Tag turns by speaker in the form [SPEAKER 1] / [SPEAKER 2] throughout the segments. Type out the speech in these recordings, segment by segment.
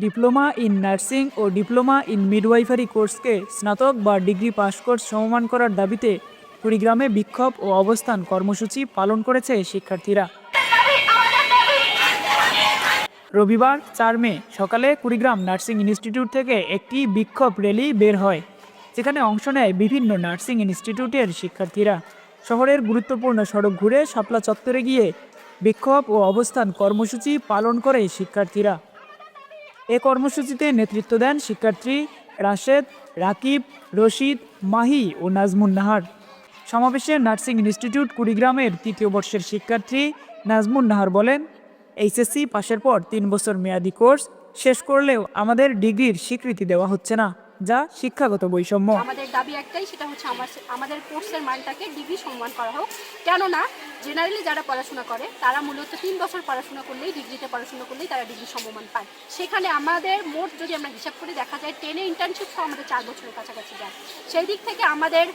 [SPEAKER 1] Diploma in nursing ও diploma in midwifery কোর্সকে স্নাতক বা ডিগ্রি পাস কোর্স সমমান করার দাবিতে কুড়িগ্রামে বিক্ষোভ ও অবস্থান কর্মসূচি পালন করেছে শিক্ষার্থীরা। রবিবার চার মে সকালে কুড়িগ্রাম নার্সিং ইনস্টিটিউট থেকে একটি বিক্ষোভ র্যালি বের হয়, যেখানে অংশ নেয় বিভিন্ন নার্সিং ইনস্টিটিউটের শিক্ষার্থীরা। শহরের গুরুত্বপূর্ণ সড়ক ঘুরে শাপলা চত্বরে গিয়ে বিক্ষোভ ও অবস্থান কর্মসূচি পালন করে শিক্ষার্থীরা। এ কর্মসূচিতে নেতৃত্ব দেন শিক্ষার্থী রাশেদ, রাকিব, রশিদ, মাহি ও নাজমুন নাহার। সমাবেশে নার্সিং ইনস্টিটিউট কুড়িগ্রামের তৃতীয় বর্ষের শিক্ষার্থী নাজমুন নাহার বলেন, এইচএসসি পাশের পর তিন বছর মেয়াদি কোর্স শেষ করলেও আমাদের ডিগ্রির স্বীকৃতি দেওয়া হচ্ছে না। যা শিক্ষাগত বৈষম্য।
[SPEAKER 2] আমাদের দাবি একটাই, সেটা হচ্ছে আমাদের কোর্সের মানটাকে ডিগ্রি সম্মান করা হোক। কেননা জেনারেলি যারা পড়াশোনা করে, তারা মূলত তিন বছর পড়াশোনা করলেই, ডিগ্রিতে পড়াশোনা করলেই তারা ডিগ্রি সম্মান পায়। সেখানে আমাদের মোট যদি আমরা হিসাব করে দেখা যায় টেনে ইন্টার্নশিপ আমাদের চার বছরের কাছাকাছি যায়। সেই দিক থেকে আমাদের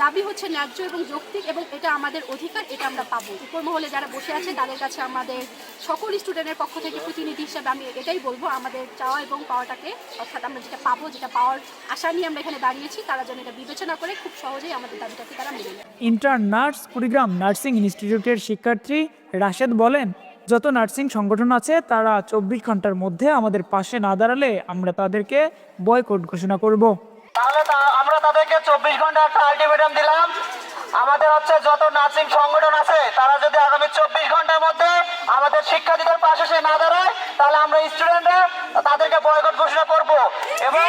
[SPEAKER 2] দাবি হচ্ছে ন্যায্য এবং যৌক্তিক এবং এটা আমাদের অধিকার এটা আমরা পাবো উপর মহলে যারা বসে আছে তাদের কাছে আমাদের সকল স্টুডেন্টের পক্ষ থেকে প্রতিনিধি হিসাবে আমি এটাই বলব আমাদের চাওয়া এবং পাওয়াটাকে অর্থাৎ আমরা যেটা পাবো যেটা পাওয়ার আশা নিয়ে আমরা এখানে দাঁড়িয়েছি তারা যেন এটা বিবেচনা করে খুব সহজেই আমাদের দাবিটাকে তারা মেনে নেয়।
[SPEAKER 1] ইন্টার্ন নার্স কুড়িগ্রাম নার্সিং ইনস্টিটিউটের শিক্ষার্থী রাশেদ বলেন যত নার্সিং সংগঠন আছে তারা চব্বিশ ঘণ্টার মধ্যে আমাদের পাশে না দাঁড়ালে আমরা তাদেরকে বয়কট ঘোষণা করব।
[SPEAKER 3] তাহলে আমরা তাদেরকে চব্বিশ ঘণ্টা একটা আলটিমেটাম দিলাম। আমাদের হচ্ছে যত নার্সিং সংগঠন আছে, তারা যদি আগামী চব্বিশ ঘণ্টার মধ্যে আমাদের শিক্ষার্থীদের পাশে সে না দাঁড়ায়, তাহলে আমরা স্টুডেন্টরা তাদেরকে বয়কট ঘোষণা করব। এবং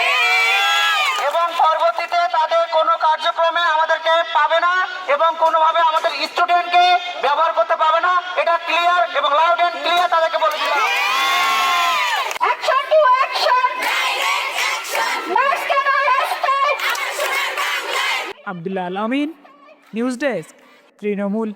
[SPEAKER 3] এবং পরবর্তীতে তাদের কোনো কার্যক্রমে আমাদেরকে পাবে না, এবং কোনোভাবে
[SPEAKER 1] আবদুল্লাহ আল আমিন নিউজ ডেস্ক তৃণমূল।